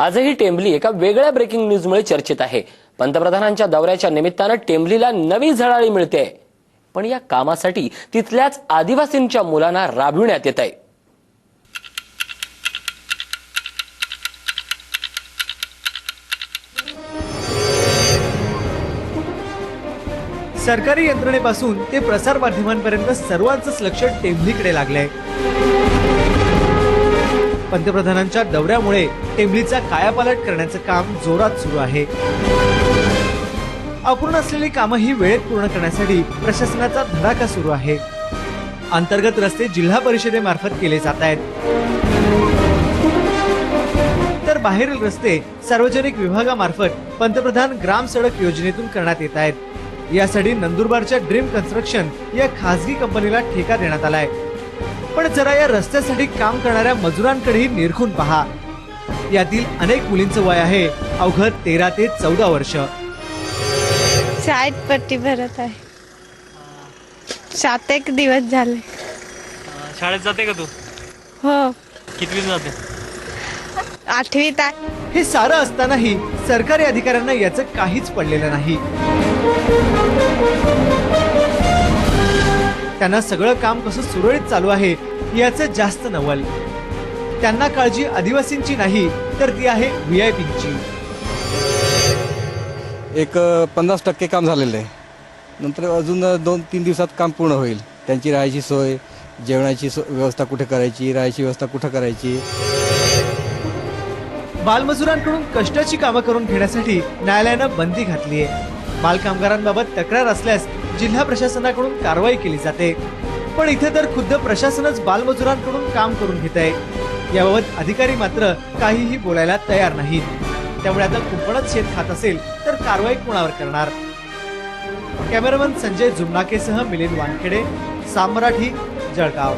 आजही टेंबली एका वेगळ्या ब्रेकिंग न्यूजमुळे चर्चेत आहे. पंतप्रधानांच्या दौऱ्याच्या निमित्तानं टेंबलीला नवी झळाळी मिळते. पण या कामासाठी तिथल्याच आदिवासींच्या मुलांना राबविण्यात येत आहे सरकारी यंत्रणेपासून ते प्रसार माध्यमांपर्यंत सर्वांचंच लक्ष टेंबलीकडे लागलंय. पंतप्रधानांच्या दौऱ्यामुळे टेंबलीचा कायापालट करण्याचं काम जोरात सुरू आहे. अपूर्ण असलेली कामं ही वेळेत पूर्ण करण्यासाठी प्रशासनाचा धडाका सुरू आहे. अंतर्गत रस्ते जिल्हा परिषदेमार्फत केले जात आहेत. तर बाहेरील रस्ते सार्वजनिक विभागामार्फत पंतप्रधान ग्राम सडक योजनेतून करण्यात येत आहेत. यासाठी नंदुरबारच्या ड्रीम कन्स्ट्रक्शन या खासगी कंपनीला ठेका देण्यात आलाय. पण जरा या रस्त्यासाठी काम करणाऱ्या मजुरांकडेही निरखून पहा. यातील अनेक मुलींचं वय आहे. अवघड तेरा ते चौदा वर्ष. शाळेत पट्टी भरत आहे. सात एक दिवस झाले. शाळेत जाते का तू? हो. कितवीत जाते? आठवीत आहे. हे सारं असतानाही सरकारी अधिकाऱ्यांना याचं काहीच पडलेलं नाही. त्यांना सगळं काम कसं सुरळीत चालू आहे याचं जास्त नवल. त्यांना काळजी आदिवासींची नाही तर ती आहे व्ही आय पीची. एक पन्नास टक्के काम झालेलं आहे. नंतर अजून दोन तीन दिवसात काम पूर्ण होईल. त्यांची राहायची सोय जेवणाची सो व्यवस्था कुठे करायची राहायची व्यवस्था कुठं करायची? बालमजुरांकडून कष्टाची कामं करून घेण्यासाठी न्यायालयानं बंदी घातली आहे बालकामगारांबाबत तक्रार असल्यास जिल्हा प्रशासनाकडून कारवाई केली जाते. पण इथे तर खुद्द प्रशासनच बालमजुरांकडून काम करून घेत आहे याबाबत अधिकारी मात्र काहीही बोलायला तयार नाहीत. त्यामुळे आता कुंपणच शेत खात असेल तर कारवाई कोणावर करणार? कॅमेरामन संजय जुमनाकेसह मिलिंद वानखेडे सामराठी जळगाव.